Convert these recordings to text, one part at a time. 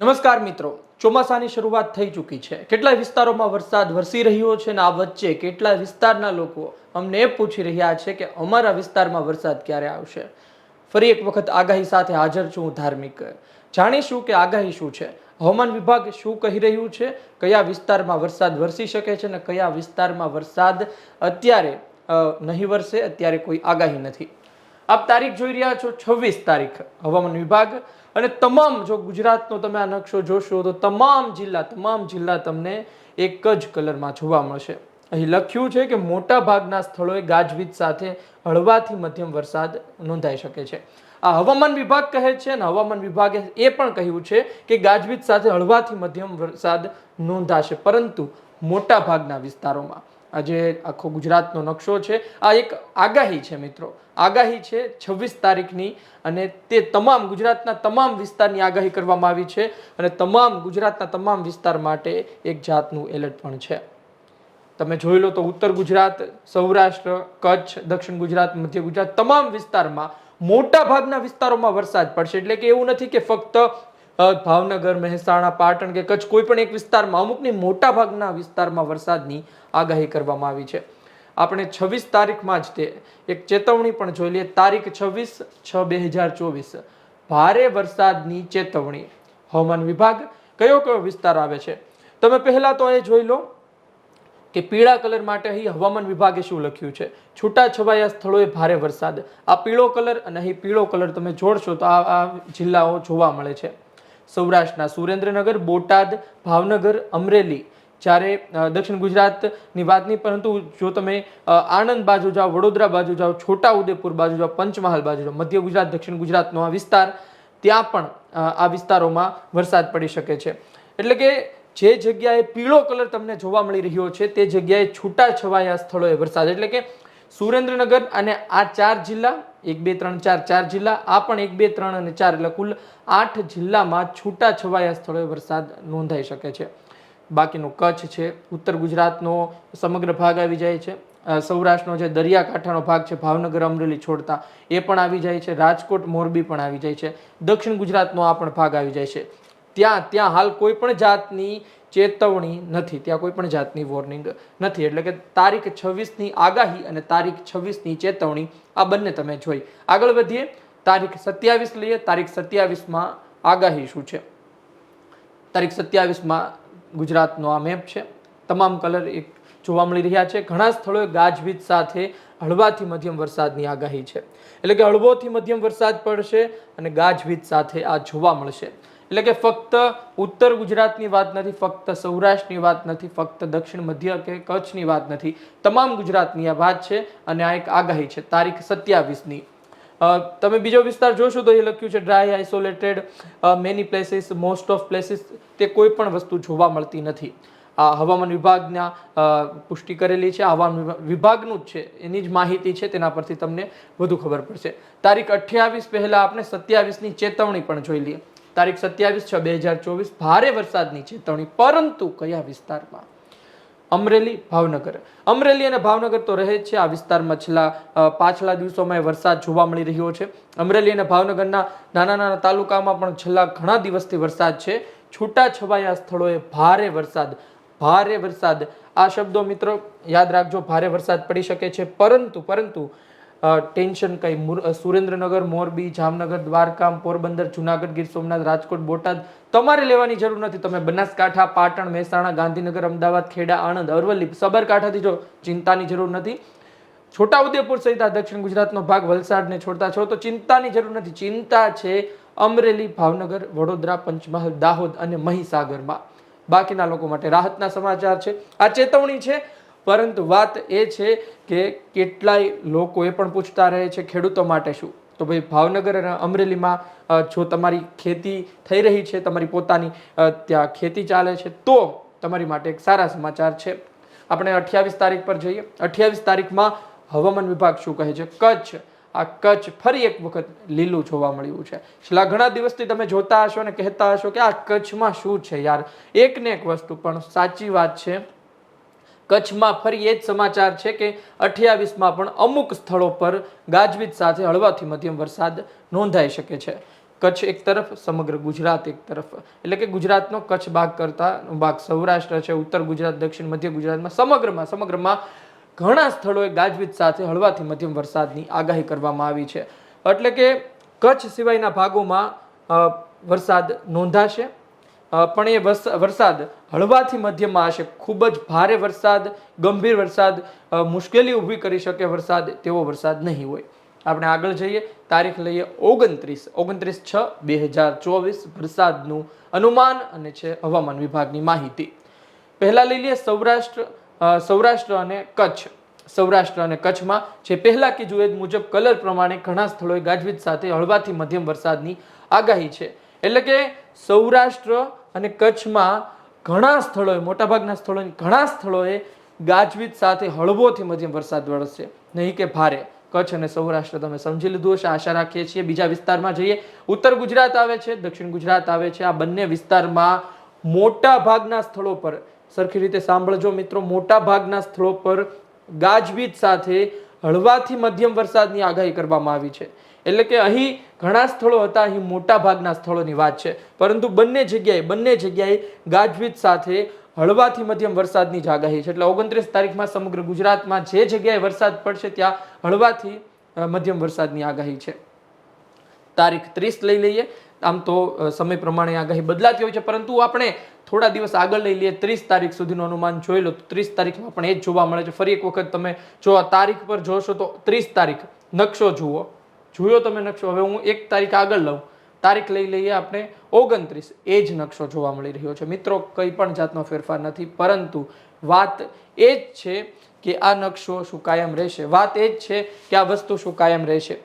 નમસ્કાર મિત્રો, ચોમાસાની શરૂઆત થઈ ચૂકી છે. કેટલાય વિસ્તારોમાં વરસાદ વરસી રહ્યો છે અને આ વચ્ચે કેટલાય વિસ્તારના લોકો અમને પૂછી રહ્યા છે કે અમારા વિસ્તારમાં વરસાદ ક્યારે આવશે. ફરી એક વખત આગાહી સાથે હાજર છું હું ધાર્મિક. જાણીશું કે આગાહી શું છે? હવામાન વિભાગ શું કહી રહ્યું છે? કયા વિસ્તારમાં વરસાદ વરસી શકે છે અને કયા વિસ્તારમાં વરસાદ અત્યારે નહીં વરસે, અત્યારે કોઈ આગાહી નથી. આપ તારીખ જોઈ રહ્યા છો છવ્વીસ તારીખ. હવામાન વિભાગ અને તમામ જો ગુજરાતનો તમે આ નકશો જોશો, તો તમામ જિલ્લા તમામ જિલ્લા તમને એક જ કલરમાં જોવા મળશે. અહીં લખ્યું છે કે મોટા ભાગના સ્થળોએ ગાજવીજ સાથે હળવાથી મધ્યમ વરસાદ નોંધાઈ શકે છે. આ હવામાન વિભાગ કહે છે અને હવામાન વિભાગે એ પણ કહ્યું છે કે ગાજવીજ સાથે હળવાથી મધ્યમ વરસાદ નોંધાશે, પરંતુ મોટા ભાગના વિસ્તારોમાં. આ જે આખો ગુજરાતનો નકશો છે. આ એક આગાહી છે મિત્રો. આગાહી છે છવ્વીસ તારીખની અને તે તમામ ગુજરાતના તમામ વિસ્તારની આગાહી કરવામાં આવી છે અને તમામ ગુજરાતના તમામ વિસ્તાર માટે એક જાતનું એલર્ટ પણ છે. તમે જોઈ લો તો ઉત્તર ગુજરાત, સૌરાષ્ટ્ર, કચ્છ, દક્ષિણ ગુજરાત, મધ્ય ગુજરાત તમામ વિસ્તારમાં મોટા ભાગના વિસ્તારોમાં વરસાદ પડશે. એટલે કે એવું નથી કે ફક્ત ભાવનગર, મહેસાણા, પાટણ કે કચ્છ કોઈ પણ એક વિસ્તારમાં અમુકની મોટા ભાગના વિસ્તારમાં વરસાદની આગાહી કરવામાં આવી છે. આપણે છવ્વીસ તારીખમાં જ તે એક ચેતવણી પણ જોઈ લઈએ. તારીખ છવ્વીસ છ બે હજાર ચોવીસ. ભારે વરસાદની ચેતવણી. હવામાન વિભાગ કયો કયો વિસ્તાર આવે છે? તમે પહેલાં તો એ જોઈ લો કે પીળા કલર માટે અહીં હવામાન વિભાગે શું લખ્યું છે? છૂટા છવાયા સ્થળોએ ભારે વરસાદ. આ પીળો કલર અને અહીં પીળો કલર તમે જોડશો તો આ જિલ્લાઓ જોવા મળે છે. સૌરાષ્ટ્રના સુરેન્દ્રનગર, બોટાદ, ભાવનગર, અમરેલી. જ્યારે દક્ષિણ ગુજરાતની વાત નહીં, પરંતુ જો તમે આણંદ બાજુ જાઓ, વડોદરા બાજુ જાઓ છોટા ઉદેપુર બાજુ જાઓ, પંચમહાલ બાજુ જાઓ, મધ્ય ગુજરાત, દક્ષિણ ગુજરાતનો આ વિસ્તાર, ત્યાં પણ આ વિસ્તારોમાં વરસાદ પડી શકે છે. એટલે કે જે જગ્યાએ પીળો કલર તમને જોવા મળી રહ્યો છે, તે જગ્યાએ છૂટા છવાયા સ્થળોએ વરસાદ. એટલે કે સુરેન્દ્રનગર અને આ ચાર જિલ્લા, એક, બે, ત્રણ, ચાર ચાર જિલ્લા, આ પણ એક, બે, ત્રણ અને ચાર, એટલે કુલ આઠ જિલ્લામાં છૂટા છવાયા સ્થળોએ વરસાદ નોંધાઈ શકે છે. બાકીનું કચ્છ છે, ઉત્તર ગુજરાતનો સમગ્ર ભાગ આવી જાય છે. સૌરાષ્ટ્રનો જે દરિયાકાંઠાનો ભાગ છે, ભાવનગર, અમરેલી છોડતા, એ પણ આવી જાય છે. રાજકોટ, મોરબી પણ આવી જાય છે. દક્ષિણ ગુજરાતનો આ પણ ભાગ આવી જાય છે. ત્યાં ત્યાં હાલ કોઈ પણ જાતની ચેતવણી નથી. ત્યાં કોઈ પણ જાતની વોર્નિંગ નથી. એટલે કે તારીખ છવ્વીસની આગાહી અને તારીખ છવ્વીસની ચેતવણી આ બંને તમે જોઈ. આગળ વધીએ. તારીખ સત્યાવીસ લઈએ. તારીખ સત્યાવીસમાં આગાહી શું છે? તારીખ સત્યાવીસમાં ગુજરાતનો આ મેપ છે. તમામ કલર એક જોવા મળી રહ્યા છે. ઘણા સ્થળોએ ગાજવીજ સાથે હળવાથી મધ્યમ વરસાદની આગાહી છે. એટલે કે હળવોથી મધ્યમ વરસાદ પડશે અને ગાજવીજ સાથે આ જોવા મળશે. એટલે કે ફક્ત ઉત્તર ગુજરાતની વાત નથી, ફક્ત સૌરાષ્ટ્રની વાત નથી, ફક્ત દક્ષિણ મધ્ય કે કચ્છની વાત નથી. તમામ ગુજરાતની આ વાત છે અને આ એક આગાહી છે, તારીખ સત્યાવીસની. તમે બીજો વિસ્તાર જોશો તો એ લખ્યું છે dry isolated many places most of places તે કોઈ પણ વસ્તુ જોવા મળતી નથી. આ હવામાન વિભાગના પુષ્ટિ કરેલી છે, હવામાન વિભા- વિભાગનું જ છે, એની જ માહિતી છે, તેના પરથી તમને વધુ ખબર પડશે. તારીખ અઠ્યાવીસ પહેલાં આપણે સત્યાવીસની ચેતવણી પણ જોઈ લઈએ. તારીખ સત્યાવીસ છ, બે હજાર ચોવીસ, ભારે વરસાદની ચેતવણી, પરંતુ કયા વિસ્તારમાં? અમરેલી, ભાવનગર. અમરેલી અને ભાવનગર તો રહે જ છે. આ વિસ્તારમાં છેલ્લા પાછલા દિવસોમાં વરસાદ જોવા મળી રહ્યો છે. અમરેલી અને ભાવનગરના નાના નાના તાલુકામાં પણ છેલ્લા ઘણા દિવસથી વરસાદ છે. છૂટા છવાયા સ્થળોએ ભારે વરસાદ ભારે વરસાદ. આ શબ્દો મિત્રો યાદ રાખજો, ભારે વરસાદ પડી શકે છે. પરંતુ પરંતુ ટેન્શન કઈ? સુરેન્દ્રનગર, મોરબી, જામનગર દ્વારકા પોરબંદર, જુનાગઢ, ગીર સોમનાથ, રાજકોટ, બોટાદ તમારે લેવાની જરૂર નથી. તમે બનાસકાંઠા, પાટણ, મહેસાણા, ગાંધીનગર, અમદાવાદ, ખેડા, આણંદ, અરવલ્લી સાબરકાંઠાથી જો ચિંતાની જરૂર નથી. છોટાઉદેપુર સહિત આ દક્ષિણ ગુજરાતનો ભાગ વલસાડને છોડતા છો તો ચિંતાની જરૂર નથી. ચિંતા છે અમરેલી, ભાવનગર, વડોદરા, પંચમહાલ, દાહોદ અને મહીસાગરમાં. બાકીના લોકો માટે રાહતના સમાચાર છે. આ ચેતવણી છે પરંતુ વાત એ છે કે કેટલાય લોકો એ પણ પૂછતા રહે છે ખેડૂતો માટે શું? તો ભાઈ ભાવનગર અને અમરેલીમાં જો તમારી ખેતી થઈ રહી છે, તમારી પોતાની ત્યાં ખેતી ચાલે છે, તો તમારી માટે એક સારા સમાચાર છે. આપણે અઠ્યાવીસ તારીખ પર જઈએ. અઠ્યાવીસ તારીખમાં હવામાન વિભાગ શું કહે છે? કચ્છ. આ કચ્છ ફરી એક વખત લીલું જોવા મળ્યું છે. છેલ્લા ઘણા દિવસથી તમે જોતા હશો અને કહેતા હશો કે આ કચ્છમાં શું છે યાર? એક ને એક વસ્તુ પણ સાચી વાત છે. કચ્છમાં ફરી એ જ સમાચાર છે કે અઠ્યાવીસમાં પણ અમુક સ્થળો પર ગાજવીજ સાથે હળવાથી મધ્યમ વરસાદ નોંધાઈ શકે છે. કચ્છ એક તરફ, સમગ્ર ગુજરાત એક તરફ. એટલે કે ગુજરાતનો કચ્છ ભાગ કરતા ભાગ સૌરાષ્ટ્ર છે, ઉત્તર ગુજરાત, દક્ષિણ મધ્ય ગુજરાતમાં સમગ્રમાં સમગ્રમાં ઘણા સ્થળોએ ગાજવીજ સાથે હળવાથી મધ્યમ વરસાદની આગાહી કરવામાં આવી છે. એટલે કે કચ્છ સિવાયના ભાગોમાં વરસાદ નોંધાશે. પણ એ વરસાદ હળવાથી મધ્યમાં હશે. ખૂબ જ ભારે વરસાદ, ગંભીર વરસાદ મુશ્કેલી ઊભી કરી શકે વરસાદ, તેવો વરસાદ નહીં હોય. આપણે આગળ જઈએ. તારીખ લઈએ ઓગણત્રીસ. ઓગણત્રીસ છ બે હજાર ચોવીસ. વરસાદનું અનુમાન અને છે હવામાન વિભાગની માહિતી. પહેલા લઈ લઈએ સૌરાષ્ટ્ર સૌરાષ્ટ્ર અને કચ્છ. સૌરાષ્ટ્ર અને કચ્છમાં જે પહેલાં કીધું એ મુજબ કલર પ્રમાણે ઘણા સ્થળોએ ગાજવીજ સાથે હળવાથી મધ્યમ વરસાદની આગાહી છે. એટલે કે સૌરાષ્ટ્ર અને કચ્છમાં ઘણા સ્થળોએ, મોટાભાગના સ્થળોએ ઘણા સ્થળોએ ગાજવીજ સાથે હળવોથી મધ્યમ વરસાદ વરસશે નહીં કે ભારે. કચ્છ અને સૌરાષ્ટ્ર તમે સમજી લીધું હશે, આશા રાખીએ છીએ. બીજા વિસ્તારમાં જઈએ. ઉત્તર ગુજરાત આવે છે, દક્ષિણ ગુજરાત આવે છે. આ બંને વિસ્તારમાં મોટા ભાગના સ્થળો પર, સરખી રીતે સાંભળજો મિત્રો મોટા ભાગના સ્થળો પર ગાજવીજ સાથે હળવાથી મધ્યમ વરસાદની આગાહી કરવામાં આવી છે. એટલે કે અહીં ઘણા સ્થળો હતા, અહીં મોટા ભાગના સ્થળોની વાત છે. પરંતુ બંને જગ્યાએ બંને જગ્યાએ ગાજવીજ સાથે હળવાથી મધ્યમ વરસાદની જાગાહી છે. એટલે ઓગણત્રીસ તારીખમાં સમગ્ર ગુજરાતમાં જે જગ્યાએ વરસાદ પડશે, ત્યાં હળવાથી મધ્યમ વરસાદની આગાહી છે. તારીખ ત્રીસ લઈ લઈએ. આમ તો સમય પ્રમાણે આગાહી બદલાતી હોય છે. પરંતુ આપણે થોડા દિવસ આગળ લઈ લઈએ. ત્રીસ તારીખ સુધીનું અનુમાન જોઈ લો. તો ત્રીસ તારીખમાં પણ એ જ જોવા મળે છે. ફરી એક વખત તમે જો આ તારીખ પર જોશો તો ત્રીસ તારીખ નકશો જુઓ. જોયો તમે નકશો? હવે હું એક તારીખ આગળ લઉં. તારીખ લઈ લઈએ આપણે ઓગણત્રીસ. એ જ નકશો જોવા મળી રહ્યો છે. મિત્રો, કંઈ પણ જાતનો ફેરફાર નથી, પરંતુ વાત એ જ છે કે આ નકશો શું કાયમ રહેશે? વાત એ જ છે કે આ વસ્તુ શું કાયમ રહેશે?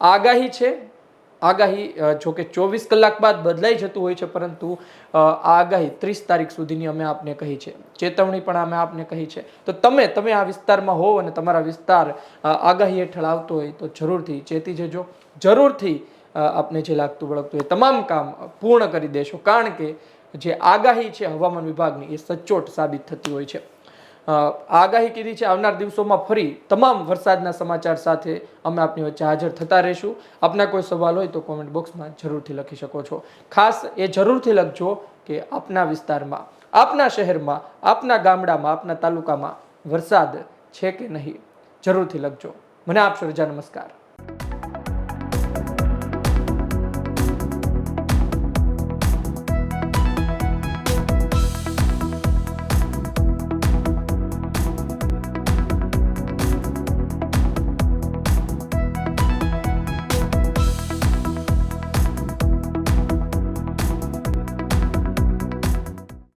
આગાહી છે આગાહી જો કે ચોવીસ કલાક બાદ બદલાઈ જતું હોય છે, પરંતુ આ આગાહી ત્રીસ તારીખ સુધીની અમે આપને કહી છે. ચેતવણી પણ અમે આપને કહી છે. તો તમે તમે આ વિસ્તારમાં હોવ અને તમારા વિસ્તાર આગાહી હેઠળ આવતો હોય તો જરૂરથી ચેતી જજો. જરૂરથી આપને જે લાગતું વળગતું હોય તમામ કામ પૂર્ણ કરી દેશો. કારણ કે જે આગાહી છે હવામાન વિભાગની એ સચોટ સાબિત થતી હોય છે. આગાહી કીધી છે, આવનાર દિવસોમાં ફરી તમામ વરસાદના સમાચાર સાથે અમે આપની વચ્ચે હાજર થતા રહીશું. આપના કોઈ સવાલ હોય તો કોમેન્ટ બોક્સમાં જરૂરથી લખી શકો છો. ખાસ એ જરૂરથી લખજો કે આપના વિસ્તારમાં, આપના શહેરમાં, આપના ગામડામાં, આપના તાલુકામાં વરસાદ છે કે નહીં? જરૂરથી લખજો. મને આપશો રજા, નમસ્કાર.